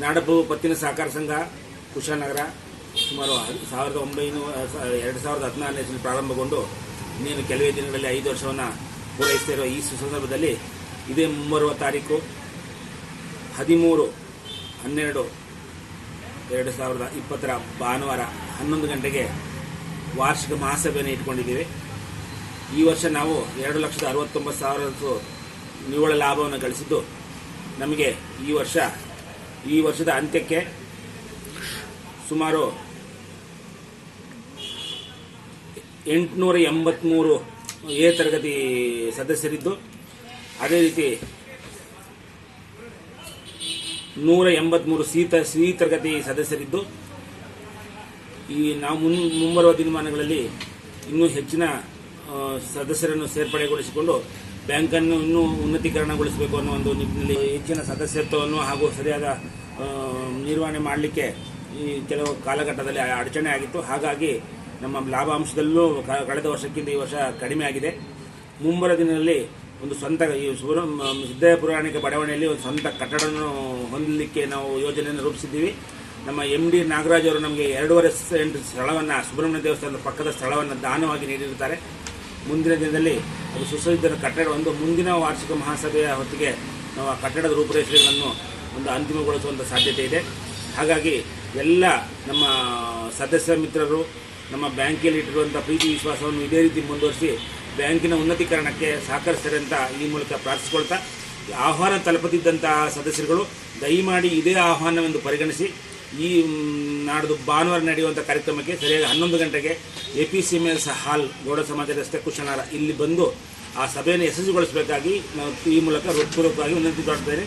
ನಾಡಪ್ಪು ಪತ್ತಿನ ಸಹಕಾರ ಸಂಘ ಕುಶಾನಗರ ಸುಮಾರು ಸಾವಿರದ ಒಂಬೈನೂರ ಎರಡು ಸಾವಿರದ ಹದಿನಾರನೇ ಇಸ್ವಿ ಪ್ರಾರಂಭಗೊಂಡು ಇನ್ನೇನು ಕೆಲವೇ ದಿನಗಳಲ್ಲಿ ಐದು ವರ್ಷವನ್ನು ಪೂರೈಸುತ್ತಿರುವ ಈ ಸಂದರ್ಭದಲ್ಲಿ ಇದೇ ಮುಂಬರುವ ತಾರೀಕು ಹದಿಮೂರು ಹನ್ನೆರಡು ಎರಡು ಸಾವಿರದ ಇಪ್ಪತ್ತರ ಭಾನುವಾರ ಹನ್ನೊಂದು ಗಂಟೆಗೆ ವಾರ್ಷಿಕ ಮಹಾಸಭೆಯನ್ನು ಇಟ್ಕೊಂಡಿದ್ದೀವಿ ಈ ವರ್ಷ ನಾವು ಎರಡು ಲಕ್ಷದ ಅರವತ್ತೊಂಬತ್ತು ಸಾವಿರ ನಿವ್ವಳ ಲಾಭವನ್ನು ಗಳಿಸಿದ್ದು, ನಮಗೆ ಈ ವರ್ಷ, ಈ ವರ್ಷದ ಅಂತ್ಯಕ್ಕೆ ಸುಮಾರು ಎಂಟುನೂರ ಎಂಬತ್ತ್ಮೂರು ಎ ತರಗತಿ ಸದಸ್ಯರಿದ್ದು, ಅದೇ ರೀತಿ ನೂರ ಎಂಬತ್ತ್ಮೂರು ಸಿ ತ, ಸಿ ತರಗತಿ ಸದಸ್ಯರಿದ್ದು, ಈ ನಾವು ಮುನ್, ಮುಂಬರುವ ದಿನಮಾನಗಳಲ್ಲಿ ಇನ್ನೂ ಹೆಚ್ಚಿನ ಸದಸ್ಯರನ್ನು ಸೇರ್ಪಡೆಗೊಳಿಸಿಕೊಂಡು ಬ್ಯಾಂಕನ್ನು ಇನ್ನೂ ಉನ್ನತೀಕರಣಗೊಳಿಸಬೇಕು ಅನ್ನೋ ಒಂದು ನಿಟ್ಟಿನಲ್ಲಿ ಹೆಚ್ಚಿನ ಸದಸ್ಯತ್ವವನ್ನು ಹಾಗೂ ಸರಿಯಾದ ನಿರ್ವಹಣೆ ಮಾಡಲಿಕ್ಕೆ ಈ ಕೆಲವು ಕಾಲಘಟ್ಟದಲ್ಲಿ ಅಡಚಣೆ ಆಗಿತ್ತು. ಹಾಗಾಗಿ ನಮ್ಮ ಲಾಭಾಂಶದಲ್ಲೂ ಕಳೆದ ವರ್ಷಕ್ಕಿಂತ ಈ ವರ್ಷ ಕಡಿಮೆ ಆಗಿದೆ. ಮುಂಬರ ದಿನದಲ್ಲಿ ಒಂದು ಸ್ವಂತ, ಈ ಸಿದ್ದಯ್ಯ ಪುರಾಣಿಕ ಬಡಾವಣೆಯಲ್ಲಿ ಒಂದು ಸ್ವಂತ ಕಟ್ಟಡವನ್ನು ಹೊಂದಲಿಕ್ಕೆ ನಾವು ಯೋಜನೆಯನ್ನು ರೂಪಿಸಿದ್ದೀವಿ. ನಮ್ಮ ಎಂ ಡಿ ನಾಗರಾಜ್ ಅವರು ನಮಗೆ ಎರಡೂವರೆ ಸೆಂಟ್ ಸ್ಥಳವನ್ನು, ಸುಬ್ರಹ್ಮಣ್ಯ ದೇವಸ್ಥಾನದ ಪಕ್ಕದ ಸ್ಥಳವನ್ನು ದಾನವಾಗಿ ನೀಡಿರುತ್ತಾರೆ. ಮುಂದಿನ ದಿನದಲ್ಲಿ ಅದು ಸುಸಜ್ಜಿತ ಕಟ್ಟಡ ಒಂದು ಮುಂದಿನ ವಾರ್ಷಿಕ ಮಹಾಸಭೆಯ ಹೊತ್ತಿಗೆ ನಾವು ಆ ಕಟ್ಟಡದ ರೂಪುರೇಷೆಗಳನ್ನು ಒಂದು ಅಂತಿಮಗೊಳಿಸುವಂಥ ಸಾಧ್ಯತೆ ಇದೆ. ಹಾಗಾಗಿ ಎಲ್ಲ ನಮ್ಮ ಸದಸ್ಯ ಮಿತ್ರರು, ನಮ್ಮ ಬ್ಯಾಂಕಿನಲ್ಲಿ ಇಟ್ಟಿರುವಂಥ ಪ್ರೀತಿ ವಿಶ್ವಾಸವನ್ನು ಇದೇ ರೀತಿ ಮುಂದುವರಿಸಿ ಬ್ಯಾಂಕಿನ ಉನ್ನತೀಕರಣಕ್ಕೆ ಸಹಕರಿಸ್ತಾರೆ ಅಂತ ಈ ಮೂಲಕ ಪ್ರಾರ್ಥಿಸಿಕೊಳ್ತಾ ಆಹ್ವಾನ ತಲುಪುತ್ತಿದ್ದಂತಹ ಸದಸ್ಯರುಗಳು ದಯಮಾಡಿ ಇದೇ ಆಹ್ವಾನವೆಂದು ಪರಿಗಣಿಸಿ ಈ ನಾಡ್ದು ಭಾನುವಾರ ನಡೆಯುವಂಥ ಕಾರ್ಯಕ್ರಮಕ್ಕೆ ಸರಿಯಾಗಿ ಹನ್ನೊಂದು ಗಂಟೆಗೆ A P C M S hall, Gowda Samaja ರಸ್ತೆ ಕುಶನಾರ ಇಲ್ಲಿ ಬಂದು ಆ ಸಭೆಯನ್ನು ಯಶಸ್ವಿಗೊಳಿಸಬೇಕಾಗಿ ನಾವು ಈ ಮೂಲಕ ಹೃತ್ಪೂರ್ವಕವಾಗಿ ವಿನಂತಿ ಮಾಡುತ್ತೇನೆ